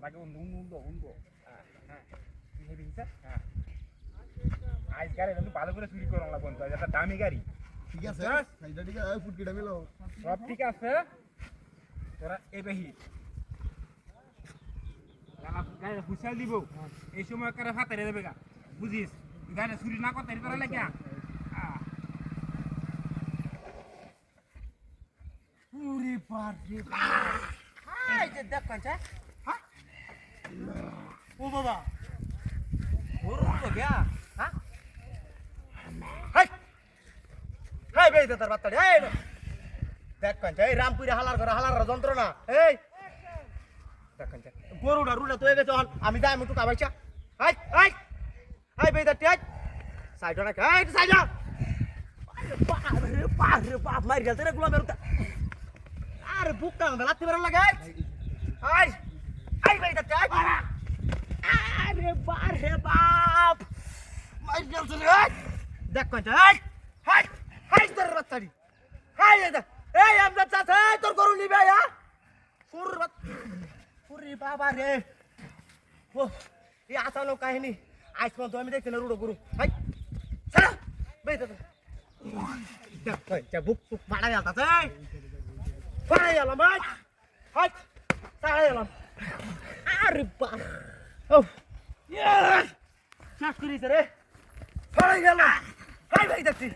তোর আগে Wundt Wundt Wundt হ্যাঁ হ্যাঁ তুই হেবি হিসা হ্যাঁ আজ গাড়ি কিন্তু ভালো করে চুরি করো লাগবো তো এটা দামি গাড়ি ঠিক আছে বুঝছস? সাইডটা ঠিক আছে ফুটকিটা মিলো সব ঠিক আছে তোরা এবে হি গাড়ি হুসাল দিব এই সময় করে ফাতারে দেবে গা বুঝিস গাড়ি চুরি না করতে তোরা লাগিয়া পুরি পারি এই যে দেখ কাঁচা হ্যাঁ ও বাবা গরু তো গিয়া হ্যাঁ হাই হাই বেই দে তার বাত্তাড়ি এই দেখ কাঁচা এই রামপুরে হালার ঘরে হালার যন্ত্রণা এই দেখ কাঁচা গরুটা রুটা তো গেছে আমি যাই আমি একটু কাবাইছা হাই হাই হাই বেই দাটি হাই সাইড না হাই সাইড বাপ রে বাপ রে বাপ মার গেল রে গুলামের আরে বুকটা আমাদের লাত্তি বেরোন লাগে আই আই ভাই দাঁতে আই আরে বারে বাপ। মাই গেলছে রে দেখ কোনটা আই হাই হাই তোর বাচ্চাড়ি হাই এটা এই আমরা চাচা তোর গরু নিবে আ সুর বাত পুরি বাবা রে। ও, এই আসানো কাহিনী। আজ পর্যন্ত আমি দেখছি না রুড়ো গরু। হাই, ছাড়া। বেই দাদা দেখ কোনটা বুক বুক মারা গেলছে পাড়াই গেলাম ভাই হাই পাড়াই গেলাম আরে ও শেষ করিস রে পাড়াই গেলাম হাই ভাই দেখছি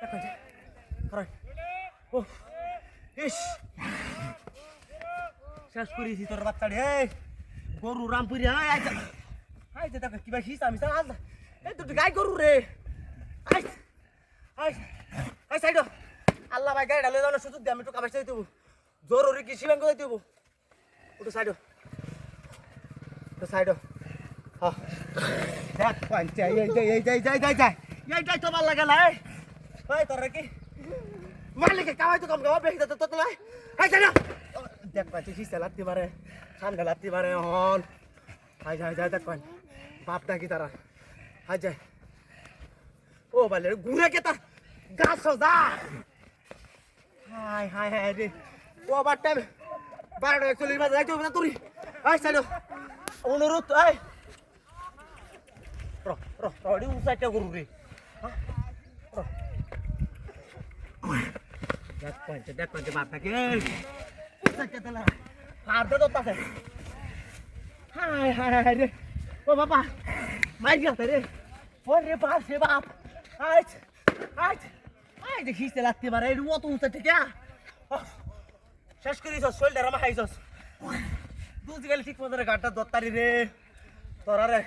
দেখুন ও ইস শেষ করিস তোর বাচ্চাড়ি হে গরু রামপুরি হাই আইতে আইতে দেখ কিবা হিস আমি সাল এই তো গাই গরু রে আই আই আই সাইড আল্লাহ ভাই গাড়ি ঢালে যাওয়ার সুযোগ দিয়ে আমি একটু কামাই চাই দেবো জরুরি কৃষি ব্যাংক যাই দেবো একটু সাইড একটু সাইড হ্যাঁ দেখ পাঞ্চা এই যাই এই যাই যাই যাই যাই এইটাই তো ভালো লাগে না এই এই তোর কি মালিকে কামাই তো কম কামা বেশি তো তো লাই এই যাই না দেখ পাঞ্চা শিস্তা লাত্তি মারে ঠান্ডা লাত্তি মারে হন হাই যাই যাই দেখ পান বাপ নাকি তারা হাই যাই ও বালে ঘুরে কে তার গাছ যা হাই হাই হাই রে ও আবার টাইম বারোটা একচল্লিশ বাজে যাইতে হবে না তুই আই সাইড অনুরোধ র র রডি উসাইটা করু রে। দেখ পয়েন্টে দেখ পয়েন্টে বাদ থাকে উসাইটা তেলা। আর দে তো পাশে হাই হাই হাই রে। ও বাবা মাই গেছে রে। ও রে বাপ রে বাপ। আই আই আই দেখিস লাগতে পারে। এর মতো উঁচা ঠিক শেষ করিস শরীরটা রামা খাইছস। দুধ গেলে ঠিক মতো গাড়টা দত্তারি রে। তোরা রে।